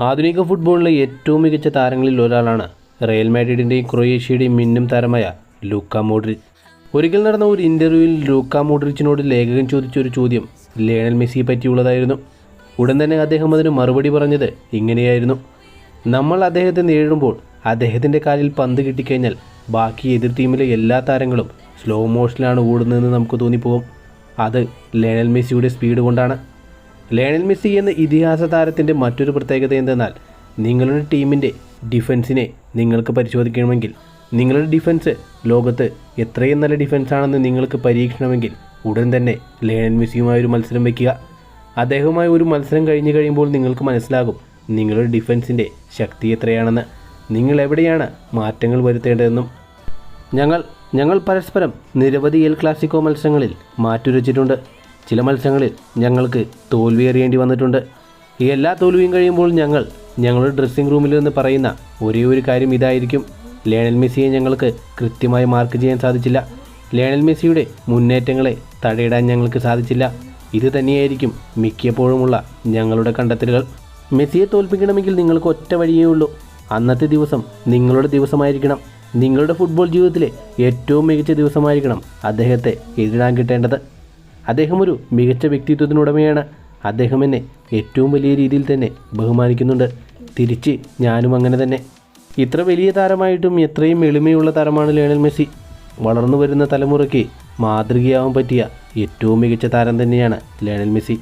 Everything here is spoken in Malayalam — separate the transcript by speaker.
Speaker 1: ആധുനിക ഫുട്ബോളിലെ ഏറ്റവും മികച്ച താരങ്ങളിൽ ഒരാളാണ് റയൽ മാഡ്രിഡിന്റെയും ക്രൊയേഷ്യയുടെയും മിന്നും താരമായ ലൂക്ക മോഡ്രിച്ച്. ഒരിക്കൽ നടന്ന ഒരു ഇന്റർവ്യൂവിൽ ലൂക്ക മോഡ്രിച്ചിനോട് ലേഖകൻ ചോദിച്ച ഒരു ചോദ്യം ലേണൽ മെസ്സിയെ പറ്റിയുള്ളതായിരുന്നു. ഉടൻ തന്നെ അദ്ദേഹം അതിന് മറുപടി പറഞ്ഞത് ഇങ്ങനെയായിരുന്നു. നമ്മൾ അദ്ദേഹത്തെ നേടുമ്പോൾ അദ്ദേഹത്തിന്റെ കാലിൽ പന്ത് കിട്ടിക്കഴിഞ്ഞാൽ ബാക്കി എതിർ ടീമിലെ എല്ലാ താരങ്ങളും സ്ലോ മോഷനിലാണ് ഓടുന്നതെന്ന് നമുക്ക് തോന്നിപ്പോകും. അത് ലേണൽ മെസ്സിയുടെ സ്പീഡ് കൊണ്ടാണ്. ലയണൽ മെസ്സി എന്ന ഇതിഹാസ താരത്തിന്റെ മറ്റൊരു പ്രത്യേകത എന്തെന്നാൽ നിങ്ങളുടെ ടീമിന്റെ ഡിഫൻസിനെ നിങ്ങൾക്ക് പരിശോധിക്കണമെങ്കിൽ നിങ്ങളുടെ ഡിഫൻസ് ലോകത്ത് എത്രയും നല്ല ഡിഫൻസാണെന്ന് നിങ്ങൾക്ക് പരീക്ഷണമെങ്കിൽ ഉടൻ തന്നെ ലയണൽ മെസ്സിയുമായി ഒരു മത്സരം വയ്ക്കുക അദ്ദേഹവുമായി ഒരു മത്സരം കഴിഞ്ഞു കഴിയുമ്പോൾ നിങ്ങൾക്ക് മനസ്സിലാകും നിങ്ങളുടെ ഡിഫൻസിന്റെ ശക്തി എത്രയാണെന്ന്. നിങ്ങൾ എവിടെയാണ് മാറ്റങ്ങൾ വരുത്തേണ്ടതെന്നും. ഞങ്ങൾ ഞങ്ങൾ പരസ്പരം നിരവധി എൽ ക്ലാസിക്കോ മത്സരങ്ങളിൽ മാറ്റുരച്ചിട്ടുണ്ട്. ചില മത്സരങ്ങളിൽ ഞങ്ങൾക്ക് തോൽവി അറിയേണ്ടി വന്നിട്ടുണ്ട്. ഈ എല്ലാ തോൽവിയും കഴിയുമ്പോൾ ഞങ്ങൾ ഞങ്ങളുടെ ഡ്രസ്സിംഗ് റൂമിൽ നിന്ന് പറയുന്ന ഒരേ ഒരു കാര്യം ഇതായിരിക്കും. ലയണൽ മെസ്സിയെ ഞങ്ങൾക്ക് കൃത്യമായി മാർക്ക് ചെയ്യാൻ സാധിച്ചില്ല. ലയണൽ മെസ്സിയുടെ മുന്നേറ്റങ്ങളെ തടയിടാൻ ഞങ്ങൾക്ക് സാധിച്ചില്ല. ഇത് തന്നെയായിരിക്കും മിക്കപ്പോഴുമുള്ള ഞങ്ങളുടെ കണ്ടെത്തലുകൾ. മെസ്സിയെ തോൽപ്പിക്കണമെങ്കിൽ നിങ്ങൾക്ക് ഒറ്റ വഴിയേ ഉള്ളൂ. അന്നത്തെ ദിവസം നിങ്ങളുടെ ദിവസമായിരിക്കണം. നിങ്ങളുടെ ഫുട്ബോൾ ജീവിതത്തിലെ ഏറ്റവും മികച്ച ദിവസമായിരിക്കണം അദ്ദേഹത്തെ എതിരാൻ കിട്ടേണ്ടത്. അദ്ദേഹം ഒരു മികച്ച വ്യക്തിത്വത്തിനുടമയാണ്. അദ്ദേഹം എന്നെ ഏറ്റവും വലിയ രീതിയിൽ തന്നെ ബഹുമാനിക്കുന്നുണ്ട്. തിരിച്ച് ഞാനും അങ്ങനെ തന്നെ. ഇത്ര വലിയ താരമായിട്ടും എത്രയും എളിമയുള്ള താരമാണ് ലയണൽ മെസ്സി. വളർന്നു വരുന്ന തലമുറയ്ക്ക് മാതൃകയാവാൻ പറ്റിയ ഏറ്റവും മികച്ച താരം തന്നെയാണ് ലയണൽ മെസ്സി.